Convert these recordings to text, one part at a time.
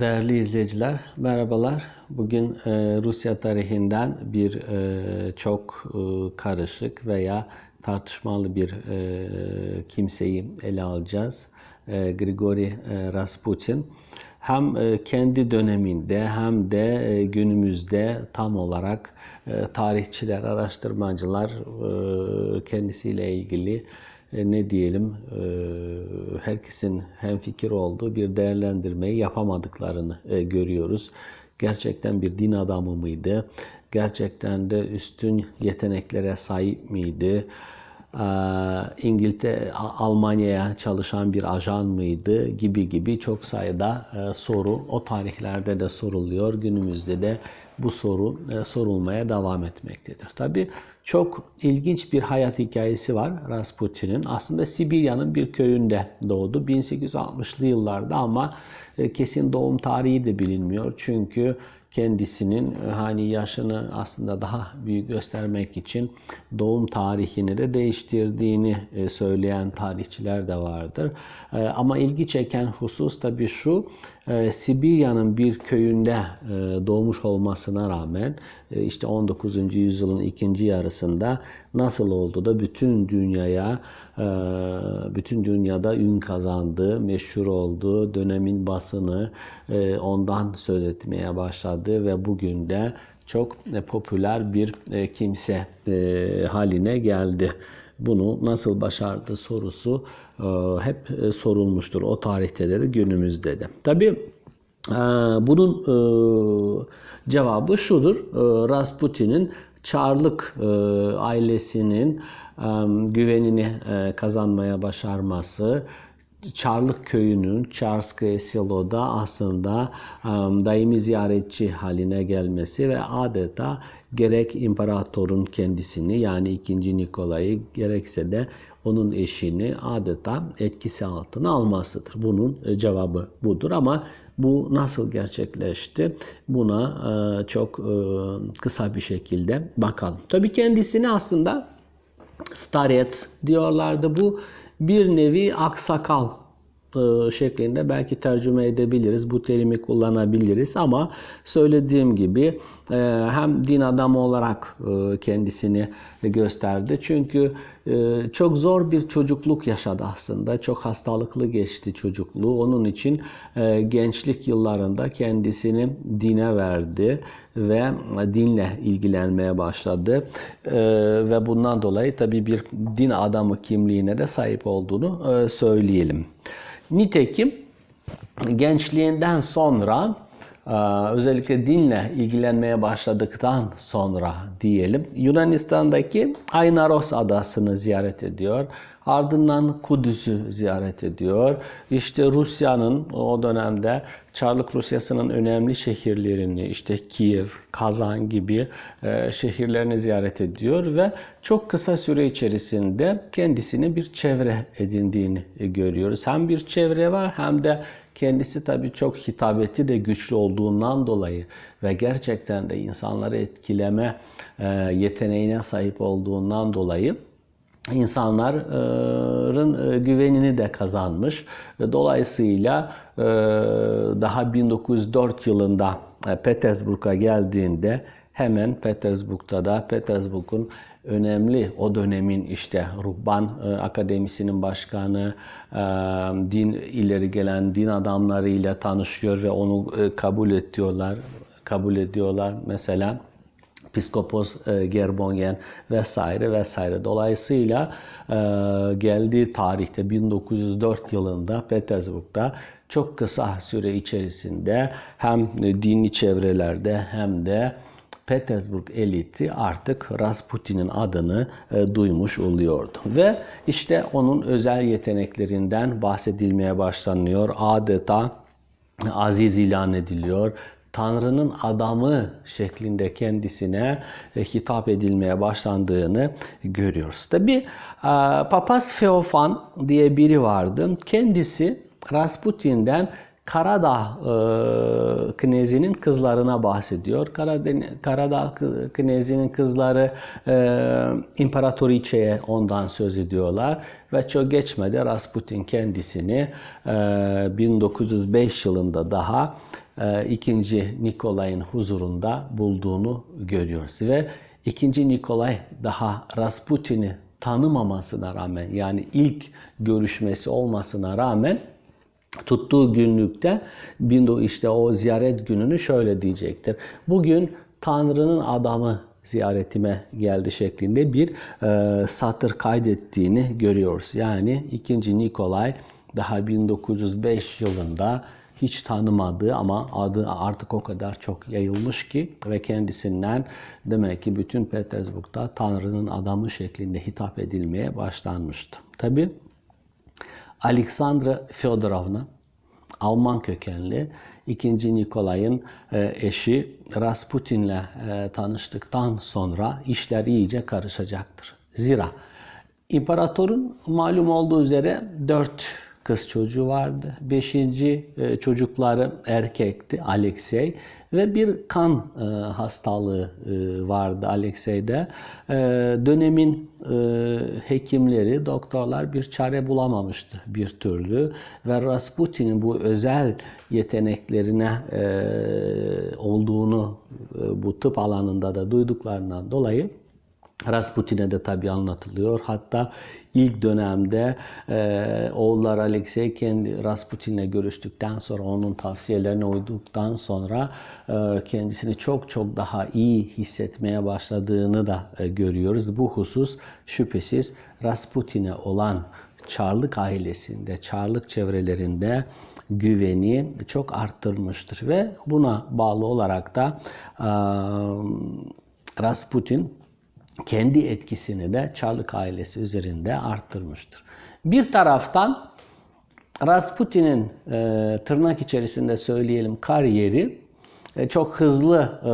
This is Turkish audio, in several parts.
Değerli izleyiciler, merhabalar. Bugün e, Rusya tarihinden bir e, çok e, karışık veya tartışmalı bir e, kimseyi ele alacağız. E, Grigori e, Rasputin. Hem e, kendi döneminde hem de e, günümüzde tam olarak e, tarihçiler, araştırmacılar e, kendisiyle ilgili e, ne diyelim e, herkesin hemfikir olduğu bir değerlendirmeyi yapamadıklarını e, görüyoruz. Gerçekten bir din adamı mıydı? Gerçekten de üstün yeteneklere sahip miydi? E, İngiltere, Almanya'ya çalışan bir ajan mıydı? Gibi gibi çok sayıda e, soru o tarihlerde de soruluyor. Günümüzde de bu soru e, sorulmaya devam etmektedir. Tabii çok ilginç bir hayat hikayesi var Rasputin'in. Aslında Sibirya'nın bir köyünde doğdu 1860'lı yıllarda ama e, kesin doğum tarihi de bilinmiyor. Çünkü kendisinin e, hani yaşını aslında daha büyük göstermek için doğum tarihini de değiştirdiğini e, söyleyen tarihçiler de vardır. E, Ama ilgi çeken husus tabii şu, e, Sibirya'nın bir köyünde e, doğmuş olmasına rağmen e, işte 19. yüzyılın ikinci yarısında nasıl oldu da bütün dünyaya e, bütün dünyada ün kazandı, meşhur oldu, dönemin basını ondan söz etmeye başladı ve bugün de çok popüler bir kimse haline geldi. Bunu nasıl başardı sorusu e, hep e, sorulmuştur o tarihte de günümüzde de. Tabii ee, Bunun e, cevabı şudur. E, Rasputin'in Çarlık e, ailesinin e, güvenini e, kazanmaya başarması, Çarlık köyünün Çarskaya Silo'da aslında daimi ziyaretçi haline gelmesi ve adeta gerek imparatorun kendisini yani 2. Nikolay'ı gerekse de onun eşini adeta etkisi altına almasıdır. Bunun e, cevabı budur ama bu nasıl gerçekleşti? Buna e, çok e, kısa bir şekilde bakalım. Tabii kendisini aslında starets diyorlardı. Bu bir nevi aksakal şeklinde belki tercüme edebiliriz. Bu terimi kullanabiliriz ama söylediğim gibi e, hem din adamı olarak e, kendisini gösterdi. Çünkü e, çok zor bir çocukluk yaşadı aslında. Çok hastalıklı geçti çocukluğu. Onun için e, gençlik yıllarında kendisini dine verdi ve dinle ilgilenmeye başladı. E, ve bundan dolayı tabii bir din adamı kimliğine de sahip olduğunu e, söyleyelim. Nitekim gençliğinden sonra e, özellikle dinle ilgilenmeye başladıktan sonra diyelim Yunanistan'daki Aynaros adasını ziyaret ediyor. Ardından Kudüs'ü ziyaret ediyor. İşte Rusya'nın o dönemde Çarlık Rusyası'nın önemli şehirlerini işte Kiev, Kazan gibi e, şehirlerini ziyaret ediyor ve çok kısa süre içerisinde kendisini bir çevre edindiğini e, görüyoruz. Hem bir çevre var hem de kendisi tabii çok hitabeti de güçlü olduğundan dolayı ve gerçekten de insanları etkileme e, yeteneğine sahip olduğundan dolayı insanların e, güvenini de kazanmış. Dolayısıyla e, daha 1904 yılında e, Petersburg'a geldiğinde hemen Petersburg'da da Petersburg'un önemli o dönemin işte Ruhban Akademisi'nin başkanı, din ileri gelen din adamlarıyla tanışıyor ve onu kabul ediyorlar. Kabul ediyorlar mesela. Piskopos e, Gerbongen vesaire vesaire. Dolayısıyla e, geldiği tarihte 1904 yılında Petersburg'da çok kısa süre içerisinde hem dini çevrelerde hem de Petersburg eliti artık Rasputin'in adını e, duymuş oluyordu. Ve işte onun özel yeteneklerinden bahsedilmeye başlanıyor. Adeta aziz ilan ediliyor. Tanrı'nın adamı şeklinde kendisine e, hitap edilmeye başlandığını görüyoruz. Tabi e, Papaz Feofan diye biri vardı. Kendisi Rasputin'den Karadağ e, knezinin kızlarına bahsediyor. Karadağ kı- knezinin kızları e, imparatoriçeye ondan söz ediyorlar. Ve çok geçmedi. Rasputin kendisini e, 1905 yılında daha e, ikinci Nikolay'ın huzurunda bulduğunu görüyoruz. Ve ikinci Nikolay daha Rasputin'i tanımamasına rağmen yani ilk görüşmesi olmasına rağmen tuttuğu günlükte işte o ziyaret gününü şöyle diyecektir. Bugün Tanrı'nın adamı ziyaretime geldi şeklinde bir e, satır kaydettiğini görüyoruz. Yani 2. Nikolay daha 1905 yılında hiç tanımadığı ama adı artık o kadar çok yayılmış ki ve kendisinden demek ki bütün Petersburg'da Tanrı'nın adamı şeklinde hitap edilmeye başlanmıştı. Tabi Alexandra Fyodorovna Alman kökenli 2. Nikolay'ın e, eşi Rasputin'le e, tanıştıktan sonra işler iyice karışacaktır. Zira imparatorun malum olduğu üzere dört kız çocuğu vardı. Beşinci e, çocukları erkekti Alexey ve bir kan e, hastalığı e, vardı Alexey'de. Dönemin hekimleri, doktorlar bir çare bulamamıştı bir türlü ve Rasputin'in bu özel yeteneklerine olduğunu bu tıp alanında da duyduklarından dolayı Rasputin'e de tabi anlatılıyor. Hatta ilk dönemde e, oğullar Alexey kendi Rasputin'le görüştükten sonra onun tavsiyelerine uyduktan sonra e, kendisini çok çok daha iyi hissetmeye başladığını da e, görüyoruz. Bu husus şüphesiz Rasputin'e olan Çarlık ailesinde, Çarlık çevrelerinde güveni çok arttırmıştır ve buna bağlı olarak da e, Rasputin kendi etkisini de Çarlık ailesi üzerinde arttırmıştır. Bir taraftan Rasputin'in e, tırnak içerisinde söyleyelim kariyeri e, çok hızlı e,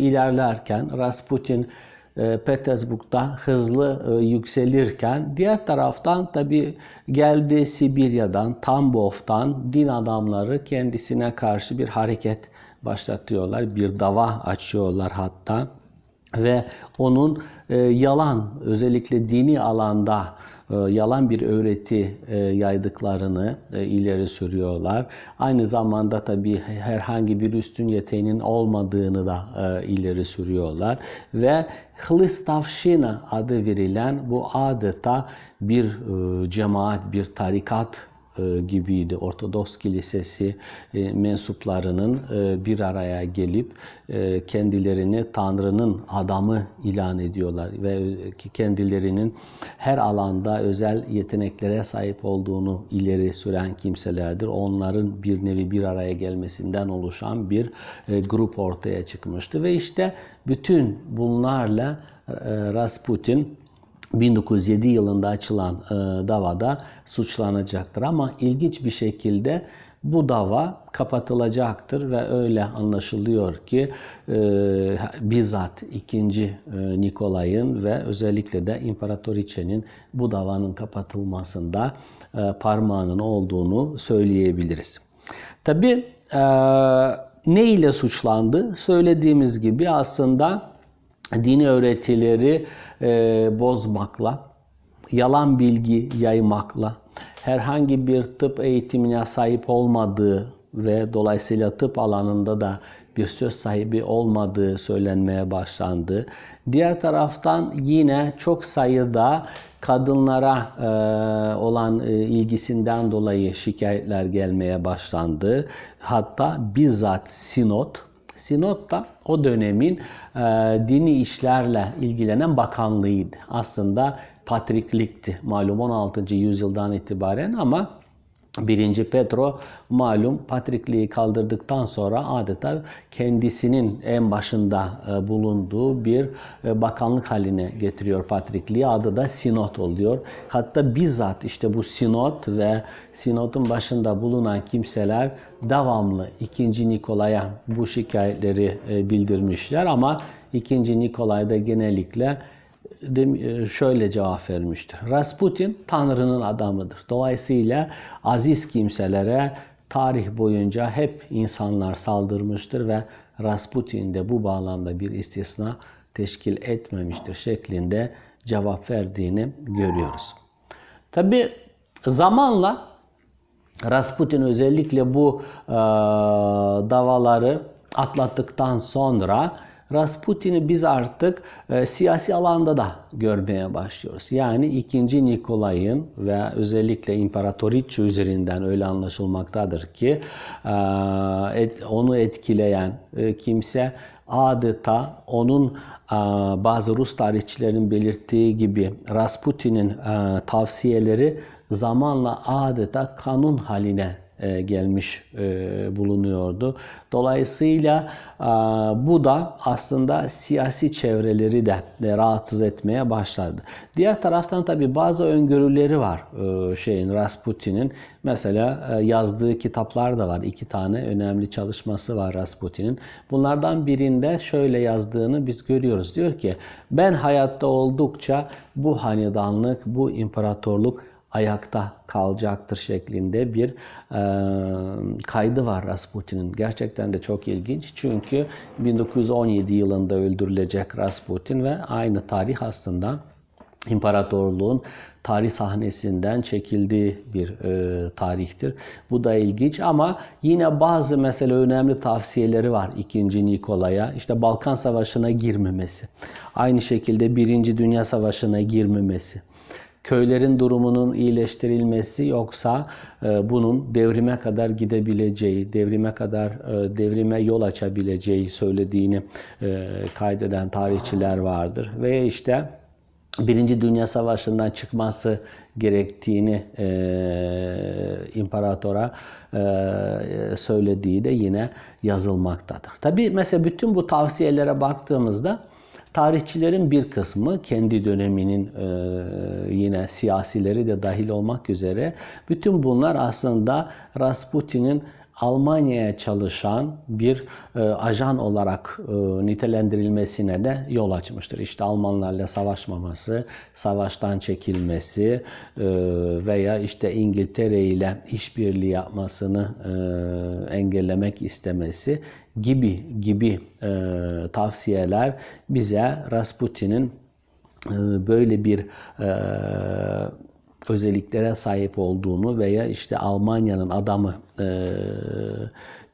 ilerlerken Rasputin e, Petersburg'da hızlı e, yükselirken diğer taraftan tabi geldi Sibirya'dan, Tambov'tan din adamları kendisine karşı bir hareket başlatıyorlar. Bir dava açıyorlar hatta ve onun e, yalan özellikle dini alanda e, yalan bir öğreti e, yaydıklarını ileri sürüyorlar. Aynı zamanda tabii herhangi bir üstün yeteneğinin olmadığını da ileri sürüyorlar ve Hlistavşina adı verilen bu adeta bir cemaat, bir tarikat gibiydi. Ortodoks Kilisesi e, mensuplarının e, bir araya gelip e, kendilerini Tanrı'nın adamı ilan ediyorlar ve kendilerinin her alanda özel yeteneklere sahip olduğunu ileri süren kimselerdir. Onların bir nevi bir araya gelmesinden oluşan bir e, grup ortaya çıkmıştı ve işte bütün bunlarla e, Rasputin 1907 yılında açılan e, davada suçlanacaktır. Ama ilginç bir şekilde bu dava kapatılacaktır ve öyle anlaşılıyor ki e, bizzat 2. E, Nikolay'ın ve özellikle de İmparatoriçe'nin bu davanın kapatılmasında e, parmağının olduğunu söyleyebiliriz. Tabi e, ne ile suçlandı? Söylediğimiz gibi aslında dini öğretileri e, bozmakla, yalan bilgi yaymakla, herhangi bir tıp eğitimine sahip olmadığı ve dolayısıyla tıp alanında da bir söz sahibi olmadığı söylenmeye başlandı. Diğer taraftan yine çok sayıda kadınlara e, olan e, ilgisinden dolayı şikayetler gelmeye başlandı. Hatta bizzat Sinot, Sinod da o dönemin e, dini işlerle ilgilenen bakanlığıydı. Aslında patriklikti malum 16. yüzyıldan itibaren ama 1. Petro malum patrikliği kaldırdıktan sonra adeta kendisinin en başında e, bulunduğu bir e, bakanlık haline getiriyor patrikliği. Adı da sinot oluyor. Hatta bizzat işte bu sinot ve sinotun başında bulunan kimseler devamlı 2. Nikolay'a bu şikayetleri e, bildirmişler ama 2. Nikolay da genellikle şöyle cevap vermiştir. Rasputin Tanrı'nın adamıdır. Dolayısıyla aziz kimselere tarih boyunca hep insanlar saldırmıştır ve Rasputin de bu bağlamda bir istisna teşkil etmemiştir şeklinde cevap verdiğini görüyoruz. Tabi zamanla Rasputin özellikle bu e, davaları atlattıktan sonra Rasputin'i biz artık e, siyasi alanda da görmeye başlıyoruz. Yani 2. Nikolay'ın ve özellikle İmparatoriçe üzerinden öyle anlaşılmaktadır ki e, et, onu etkileyen e, kimse adeta onun e, bazı Rus tarihçilerin belirttiği gibi Rasputin'in e, tavsiyeleri zamanla adeta kanun haline gelmiş e, bulunuyordu. Dolayısıyla e, bu da aslında siyasi çevreleri de rahatsız etmeye başladı. Diğer taraftan tabi bazı öngörüleri var şeyin Rasputin'in. Mesela yazdığı kitaplar da var. İki tane önemli çalışması var Rasputin'in. Bunlardan birinde şöyle yazdığını biz görüyoruz. Diyor ki ben hayatta oldukça bu hanedanlık, bu imparatorluk ayakta kalacaktır şeklinde bir e, kaydı var Rasputin'in. Gerçekten de çok ilginç çünkü 1917 yılında öldürülecek Rasputin ve aynı tarih aslında imparatorluğun tarih sahnesinden çekildiği bir e, tarihtir. Bu da ilginç ama yine bazı mesela önemli tavsiyeleri var 2. Nikolay'a. İşte Balkan Savaşı'na girmemesi. Aynı şekilde 1. Dünya Savaşı'na girmemesi köylerin durumunun iyileştirilmesi yoksa e, bunun devrime kadar gidebileceği, devrime kadar e, devrime yol açabileceği söylediğini e, kaydeden tarihçiler vardır. Ve işte Birinci Dünya Savaşı'ndan çıkması gerektiğini e, imparatora e, söylediği de yine yazılmaktadır. Tabi mesela bütün bu tavsiyelere baktığımızda Tarihçilerin bir kısmı kendi döneminin e, yine siyasileri de dahil olmak üzere bütün bunlar aslında Rasputin'in Almanya'ya çalışan bir e, ajan olarak e, nitelendirilmesine de yol açmıştır. İşte Almanlarla savaşmaması, savaştan çekilmesi e, veya işte İngiltere ile işbirliği yapmasını e, engellemek istemesi gibi gibi e, tavsiyeler bize Rasputin'in e, böyle bir e, özelliklere sahip olduğunu veya işte Almanya'nın adamı e,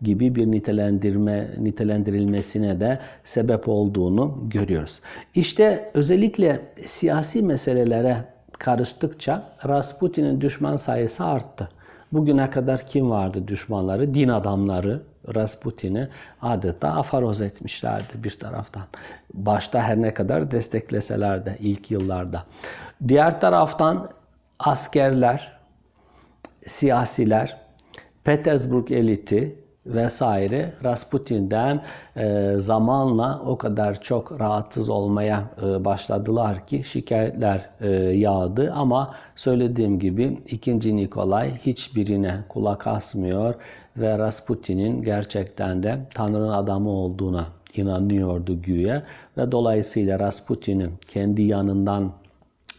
gibi bir nitelendirme nitelendirilmesine de sebep olduğunu görüyoruz. İşte özellikle siyasi meselelere karıştıkça Rasputin'in düşman sayısı arttı. Bugüne kadar kim vardı düşmanları? Din adamları, Rasputin'i adeta afaroz etmişlerdi bir taraftan. Başta her ne kadar destekleseler de ilk yıllarda. Diğer taraftan askerler, siyasiler, Petersburg eliti vesaire Rasputin'den e, zamanla o kadar çok rahatsız olmaya e, başladılar ki şikayetler e, yağdı ama söylediğim gibi 2. Nikolay hiçbirine kulak asmıyor ve Rasputin'in gerçekten de Tanrı'nın adamı olduğuna inanıyordu güya ve dolayısıyla Rasputin'in kendi yanından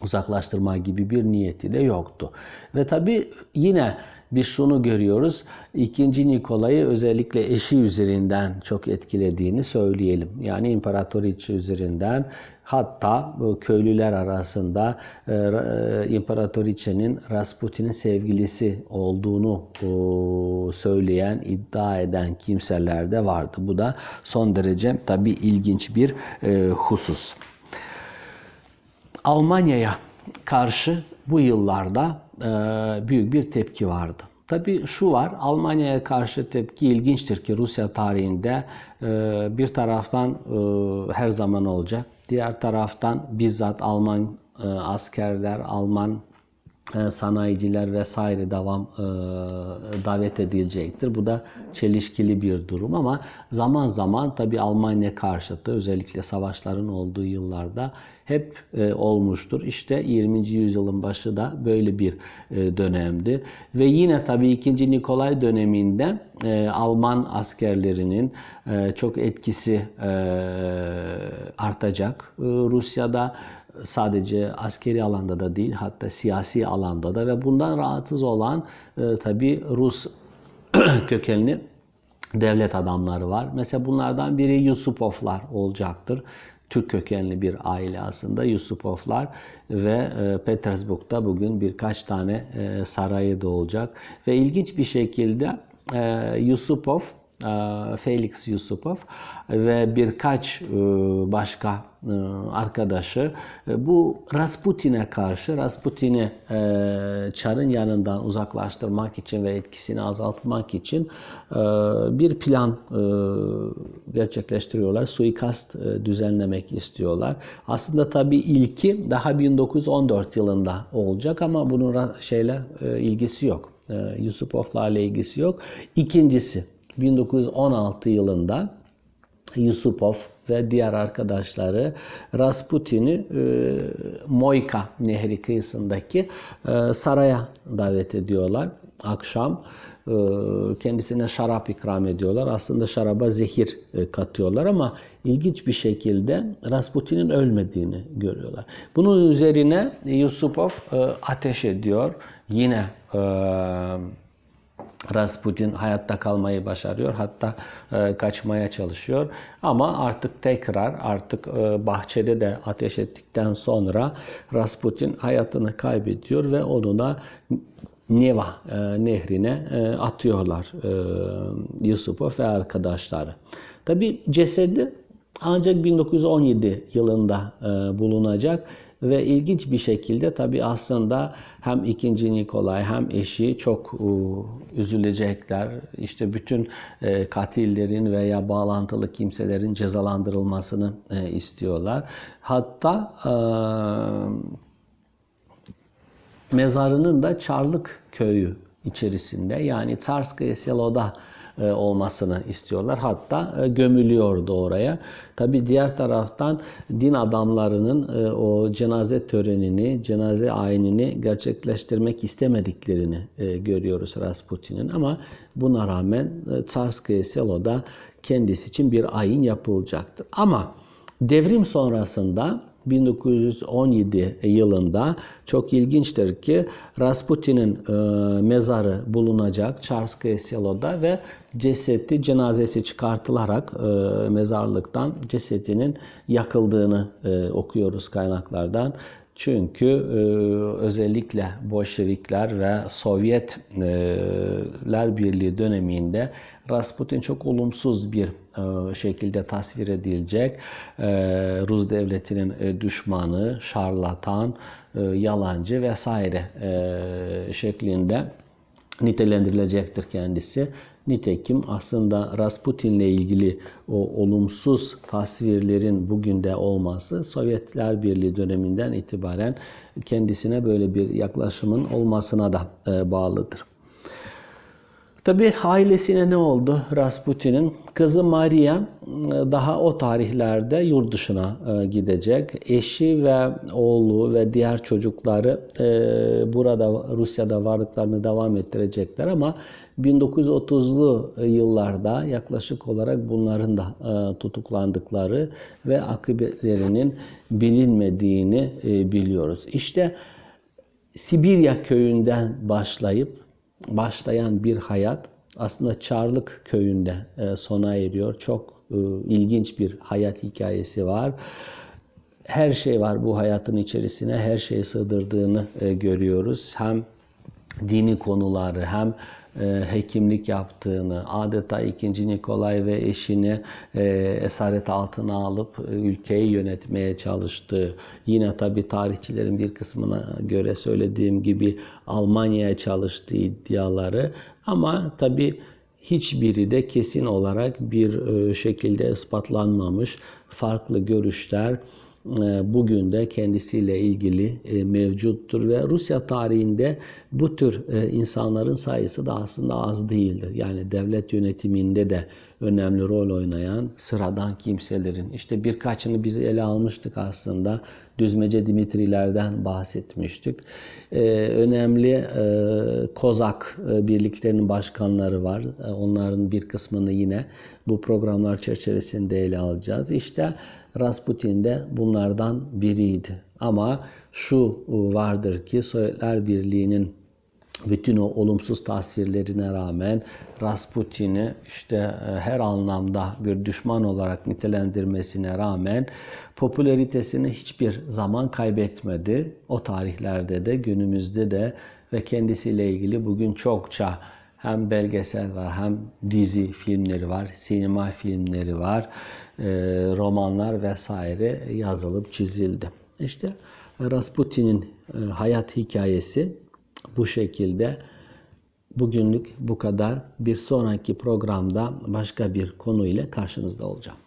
uzaklaştırma gibi bir niyeti de yoktu. Ve tabi yine biz şunu görüyoruz. İkinci Nikolay'ı özellikle eşi üzerinden çok etkilediğini söyleyelim. Yani imparatoriçe üzerinden hatta köylüler arasında e, e imparatoriçenin Rasputin'in sevgilisi olduğunu e, söyleyen, iddia eden kimseler de vardı. Bu da son derece tabi ilginç bir husus. Almanya'ya karşı bu yıllarda e, büyük bir tepki vardı. Tabi şu var, Almanya'ya karşı tepki ilginçtir ki Rusya tarihinde e, bir taraftan e, her zaman olacak. Diğer taraftan bizzat Alman e, askerler, Alman e, sanayiciler vesaire devam e, davet edilecektir. Bu da çelişkili bir durum ama zaman zaman tabi Almanya karşıtı özellikle savaşların olduğu yıllarda hep e, olmuştur. İşte 20. yüzyılın başı da böyle bir dönemdi. Ve yine tabi 2. Nikolay döneminde Alman askerlerinin çok etkisi artacak. Rusya'da sadece askeri alanda da değil hatta siyasi alanda da ve bundan rahatsız olan e, tabi Rus kökenli devlet adamları var. Mesela bunlardan biri Yusupovlar olacaktır. Türk kökenli bir aile aslında Yusupovlar ve e, Petersburg'da bugün birkaç tane e, sarayı da olacak. Ve ilginç bir şekilde e, Yusupov Felix Yusupov ve birkaç e, başka e, arkadaşı bu Rasputin'e karşı Rasputin'i Çar'ın yanından uzaklaştırmak için ve etkisini azaltmak için bir plan gerçekleştiriyorlar. Suikast düzenlemek istiyorlar. Aslında tabii ilki daha 1914 yılında olacak ama bunun şeyle ilgisi yok. Yusupovlarla ilgisi yok. İkincisi 1916 yılında Yusupov ve diğer arkadaşları Rasputin'i e, Moyka Nehri kıyısındaki e, saraya davet ediyorlar. Akşam e, kendisine şarap ikram ediyorlar. Aslında şaraba zehir e, katıyorlar ama ilginç bir şekilde Rasputin'in ölmediğini görüyorlar. Bunun üzerine Yusupov e, ateş ediyor. Yine Rasputin hayatta kalmayı başarıyor. Hatta e, kaçmaya çalışıyor. Ama artık tekrar artık e, bahçede de ateş ettikten sonra Rasputin hayatını kaybediyor ve onu da Neva e, nehrine e, atıyorlar e, Yusupov ve arkadaşları. Tabi cesedi ancak 1917 yılında e, bulunacak ve ilginç bir şekilde tabi aslında hem 2. Nikolay hem eşi çok e, üzülecekler. İşte bütün e, katillerin veya bağlantılı kimselerin cezalandırılmasını e, istiyorlar. Hatta mezarının da Çarlık köyü içerisinde yani Tsarskaya Selo'da olmasını istiyorlar. Hatta e, gömülüyordu oraya. Tabi diğer taraftan din adamlarının e, o cenaze törenini, cenaze ayinini gerçekleştirmek istemediklerini görüyoruz Rasputin'in. Ama buna rağmen Tsarskaya Selo'da kendisi için bir ayin yapılacaktır. Ama devrim sonrasında 1917 yılında çok ilginçtir ki Rasputin'in e, mezarı bulunacak Çarskaya Selo'da ve cesedi cenazesi çıkartılarak e, mezarlıktan cesedinin yakıldığını e, okuyoruz kaynaklardan. Çünkü e, özellikle Bolşevikler ve Sovyetler Birliği döneminde Rasputin çok olumsuz bir e, şekilde tasvir edilecek. E, Rus devletinin e, düşmanı, şarlatan, e, yalancı vesaire e, şeklinde nitelendirilecektir kendisi. Nitekim aslında Rasputin'le ilgili o olumsuz tasvirlerin bugün de olması Sovyetler Birliği döneminden itibaren kendisine böyle bir yaklaşımın olmasına da e, bağlıdır. Tabi ailesine ne oldu Rasputin'in? Kızı Maria e, daha o tarihlerde yurt dışına e, gidecek. Eşi ve oğlu ve diğer çocukları e, burada Rusya'da varlıklarını devam ettirecekler ama 1930'lu yıllarda yaklaşık olarak bunların da tutuklandıkları ve akıbetlerinin bilinmediğini biliyoruz. İşte Sibirya köyünden başlayıp başlayan bir hayat aslında Çarlık köyünde e, sona eriyor. Çok e, ilginç bir hayat hikayesi var. Her şey var bu hayatın içerisine, her şeyi sığdırdığını e, görüyoruz. Hem dini konuları hem e, hekimlik yaptığını, adeta 2. Nikolay ve eşini e, esaret altına alıp e, ülkeyi yönetmeye çalıştığı, yine tabi tarihçilerin bir kısmına göre söylediğim gibi Almanya'ya çalıştığı iddiaları ama tabi hiçbiri de kesin olarak bir şekilde ispatlanmamış farklı görüşler bugün de kendisiyle ilgili e, mevcuttur ve Rusya tarihinde bu tür e, insanların sayısı da aslında az değildir. Yani devlet yönetiminde de önemli rol oynayan sıradan kimselerin işte birkaçını biz ele almıştık aslında. Düzmece Dimitrilerden bahsetmiştik. Önemli Kozak birliklerinin başkanları var. Onların bir kısmını yine bu programlar çerçevesinde ele alacağız. İşte Rasputin de bunlardan biriydi. Ama şu vardır ki Sovyetler Birliği'nin bütün o olumsuz tasvirlerine rağmen Rasputin'i işte e, her anlamda bir düşman olarak nitelendirmesine rağmen popülaritesini hiçbir zaman kaybetmedi. O tarihlerde de günümüzde de ve kendisiyle ilgili bugün çokça hem belgesel var hem dizi filmleri var, sinema filmleri var, e, romanlar vesaire yazılıp çizildi. İşte Rasputin'in e, hayat hikayesi bu şekilde. Bugünlük bu kadar. Bir sonraki programda başka bir konu ile karşınızda olacağım.